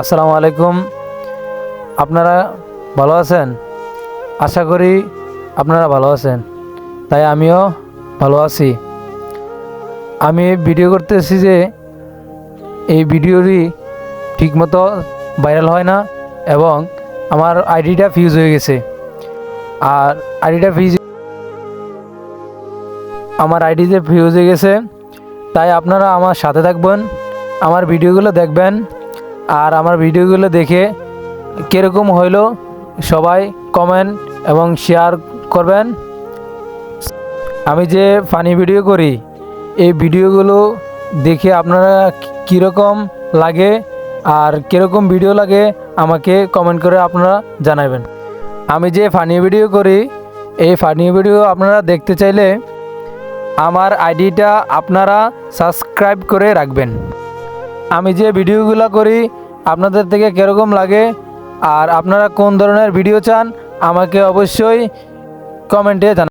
আসসালামু আলাইকুম। আপনারা ভালো আছেন? আশা করি আপনারা ভালো আছেন। তাই আমিও ভালো আছি। আমি ভিডিও করতেছি যে, এই ভিডিওটি ঠিকমতো ভাইরাল হয় না এবং আমার আইডিটা ফিউজ হয়ে গেছে। আর আইডিটা ফিউজ আমার আইডিতে ফিউজ হয়ে গেছে, তাই আপনারা আমার সাথে থাকবেন, আমার ভিডিওগুলো দেখবেন। আর আমার ভিডিওগুলো দেখে কীরকম হইল সবাই কমেন্ট এবং শেয়ার করবেন। আমি যে ফানি ভিডিও করি, এই ভিডিওগুলো দেখে আপনারা কীরকম লাগে আর কীরকম ভিডিও লাগে আমাকে কমেন্ট করে আপনারা জানাবেন। আমি যে ফানি ভিডিও করি, এই ফানি ভিডিও আপনারা দেখতে চাইলে আমার আইডিটা আপনারা সাবস্ক্রাইব করে রাখবেন। আমি যে ভিডিওগুলো করি, আপনাদের থেকে কীরকম লাগে? আর আপনারা কোন ধরনের ভিডিও চান, আমাকে অবশ্যই কমেন্টে জানান